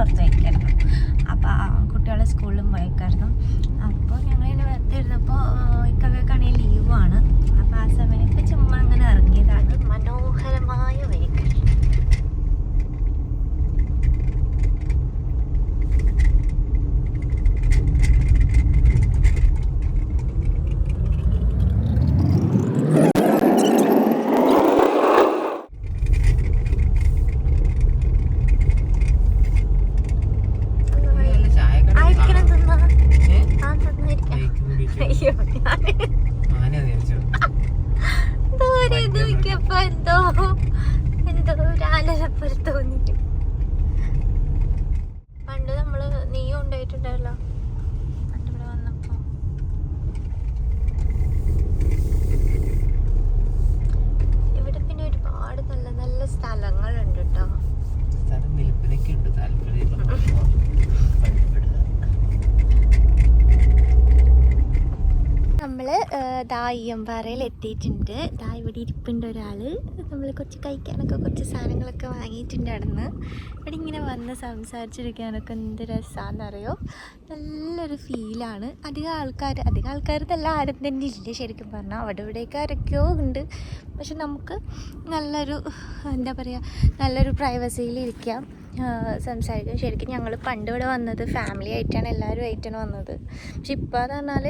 പുറത്ത് വയ്ക്കായിരുന്നു അപ്പോൾ കുട്ടികളെ സ്കൂളിലും പോയേക്കായിരുന്നു. ദൂരെ നോക്കിയപ്പോ എന്തോ എന്തോ ഒരു പണ്ട് നമ്മൾ നീയും ഉണ്ടായിട്ടുണ്ടല്ലോ പണ്ട് ഇവിടെ വന്നപ്പോ ഇവിടെ പിന്നെ ഒരുപാട് നല്ല നല്ല സ്ഥലങ്ങളുണ്ട് കേട്ടോ സ്ഥലം വിൽപ്പനയ്ക്ക് ഉണ്ട് താല്പര്യമുള്ള പരിചയപ്പെടുക നമ്മൾ ദാ അയ്യമ്പാറയിൽ എത്തിയിട്ടുണ്ട്. ദാ ഇവിടെ ഇരിപ്പുണ്ട് ഒരാൾ നമ്മൾ കുറച്ച് കഴിക്കാനൊക്കെ കുറച്ച് സാധനങ്ങളൊക്കെ വാങ്ങിയിട്ടുണ്ട് അവിടുന്ന്. ഇവിടെ ഇങ്ങനെ വന്ന് സംസാരിച്ചിരിക്കാനൊക്കെ എന്ത് രസമാണെന്നറിയോ നല്ലൊരു ഫീലാണ്. അധികം ആൾക്കാർ അധികം ആൾക്കാർ നല്ല ആരും തന്നെ ഇല്ല ശരിക്കും പറഞ്ഞാൽ അവിടെ ഇവിടെയൊക്കെ ആരൊക്കെയോ ഉണ്ട്. പക്ഷെ നമുക്ക് നല്ലൊരു എന്താ പറയുക നല്ലൊരു പ്രൈവസിയിൽ ഇരിക്കാം. സംസാരിക്കാം ശരിക്കും ഞങ്ങൾ പണ്ട് ഇവിടെ വന്നത് ഫാമിലി ആയിട്ടാണ് എല്ലാവരും ആയിട്ടാണ് വന്നത്. പക്ഷെ ഇപ്പോൾ എന്ന് പറഞ്ഞാൽ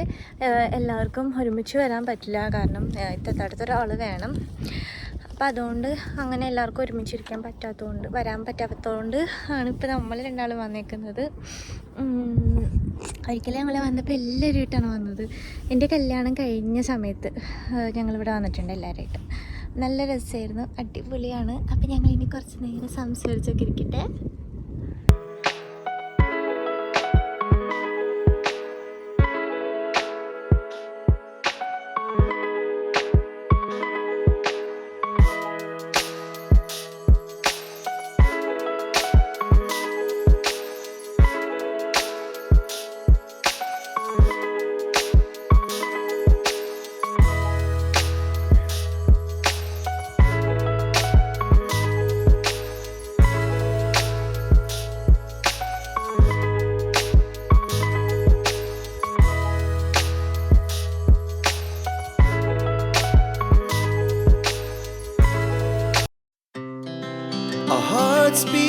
എല്ലാവർക്കും ഒരുമിച്ച് വരാൻ പറ്റില്ല. കാരണം ഇത്തത്തടുത്ത് ഒരാൾ വേണം. അപ്പം അതുകൊണ്ട് അങ്ങനെ എല്ലാവർക്കും ഒരുമിച്ചിരിക്കാൻ പറ്റാത്തതുകൊണ്ട് വരാൻ പറ്റാത്തതുകൊണ്ട് ആണ് ഇപ്പോൾ നമ്മൾ രണ്ടാളും വന്നേക്കുന്നത്. ഒരിക്കലും ഞങ്ങൾ വന്നപ്പോൾ എല്ലാവരുമായിട്ടാണ് വന്നത്. എന്റെ കല്യാണം കഴിഞ്ഞ സമയത്ത് ഞങ്ങളിവിടെ വന്നിട്ടുണ്ട് എല്ലാവരുമായിട്ട്. നല്ല രസമായിരുന്നു. അടിപൊളിയാണ്. അപ്പം ഞങ്ങൾ ഇനി കുറച്ച് നേരം സംസാരിച്ചൊക്കെ ഇരിക്കട്ടെ.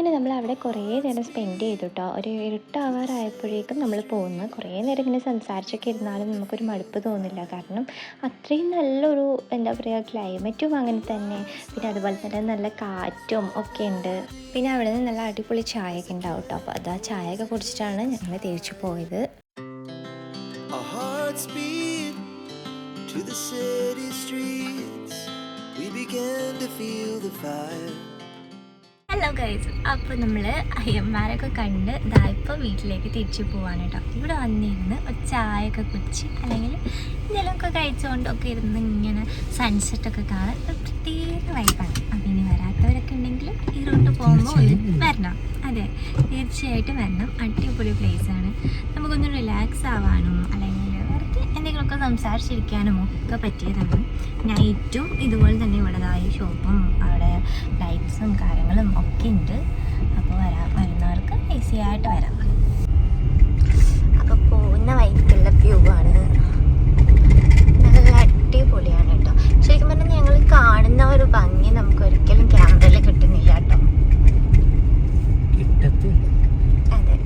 അങ്ങനെ നമ്മൾ അവിടെ കുറേ നേരം സ്പെൻഡ് ചെയ്തു കേട്ടോ ഒരു ഇരുട്ടാവാറായപ്പോഴേക്കും നമ്മൾ പോകുന്നു. കുറേ നേരം ഇങ്ങനെ സംസാരിച്ചൊക്കെ ഇരുന്നാലും നമുക്കൊരു മടുപ്പ് തോന്നില്ല. കാരണം അത്രയും നല്ലൊരു എന്താ പറയുക ക്ലൈമറ്റും അങ്ങനെ തന്നെ. പിന്നെ അതുപോലെ തന്നെ നല്ല കാറ്റും ഒക്കെ ഉണ്ട്. പിന്നെ അവിടെ നിന്ന് നല്ല അടിപൊളി ചായയൊക്കെ ഉണ്ടാവും കേട്ടോ അപ്പോൾ അത് ആ ചായയൊക്കെ കുടിച്ചിട്ടാണ് ഞങ്ങൾ തിരിച്ചു പോയത്. To the city streets. We began to feel the fire. Hello guys അപ്പോൾ നമ്മൾ അയ്യന്മാരൊക്കെ കണ്ട് ഇതാ ഇപ്പോൾ വീട്ടിലേക്ക് തിരിച്ചു പോവാണ് കേട്ടോ ഇവിടെ വന്നിരുന്ന് ഒരു ചായയൊക്കെ കുടിച്ച് അല്ലെങ്കിൽ എന്തെങ്കിലുമൊക്കെ കഴിച്ചുകൊണ്ടൊക്കെ ഇരുന്ന് ഇങ്ങനെ സൺസെറ്റൊക്കെ കാണാൻ ഒരു പ്രത്യേക വൈബാണ് അപ്പം ഇനി വരാത്തവരൊക്കെ ഉണ്ടെങ്കിൽ ഈ റൂട്ട് പോകുമ്പോൾ ഒന്ന് വരണം. അതെ തീർച്ചയായിട്ടും വരണം. അടിപൊളി പ്ലേസാണ് നമുക്കൊന്ന് റിലാക്സ് ആവാനും അല്ലെങ്കിൽ വെറുതെ എന്തെങ്കിലുമൊക്കെ സംസാരിച്ചിരിക്കാനും ഒക്കെ പറ്റിയതാണ്. നൈറ്റും ഇതുപോലെ തന്നെ ഇവിടെതായ ഷോപ്പും അവിടെ ലൈറ്റ്സും കാര്യങ്ങളും ഒക്കെ ഉണ്ട്. അപ്പോൾ വരാ വരുന്നവർക്ക് ഈസി ആയിട്ട് വരാം. അപ്പോൾ പോകുന്ന വഴിക്കുള്ള വ്യൂ ആണ്. നല്ല അടിപൊളിയാണ് കേട്ടോ ശരിക്കും പറഞ്ഞാൽ ഞങ്ങൾ കാണുന്ന ഒരു ഭംഗി നമുക്ക് ഒരിക്കലും ക്യാമറയിൽ കിട്ടുന്നില്ല കേട്ടോ അതെ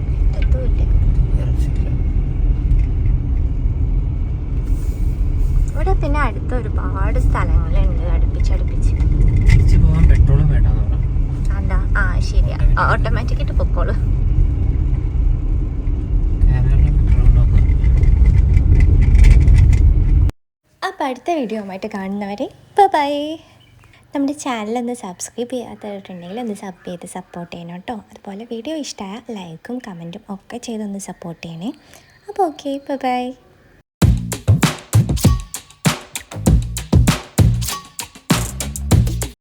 ഇവിടെ പിന്നെ അടുത്ത ഒരുപാട് സ്ഥലങ്ങളുണ്ട് അടുപ്പിച്ചടുപ്പിച്ച് തിരിച്ചു പോകാൻ പെട്രോളും വേണ്ടെന്ന് പറഞ്ഞു എന്താ ആ ശരിയാ ഓട്ടോമാറ്റിക് ആയിട്ട് പൊക്കോളൂ. അപ്പോൾ അടുത്ത വീഡിയോ ആയിട്ട് കാണുന്നവരെ ബൈ നമ്മുടെ ചാനൽ ഒന്ന് സബ്സ്ക്രൈബ് ചെയ്യാത്തവരുണ്ടെങ്കിൽ ഒന്ന് സബ് ചെയ്ത് സപ്പോർട്ട് ചെയ്യണം കേട്ടോ. അതുപോലെ വീഡിയോ ഇഷ്ടമായ ലൈക്കും കമന്റും ഒക്കെ ചെയ്തൊന്ന് സപ്പോർട്ട് ചെയ്യണേ. അപ്പോൾ ഓക്കെ ബൈ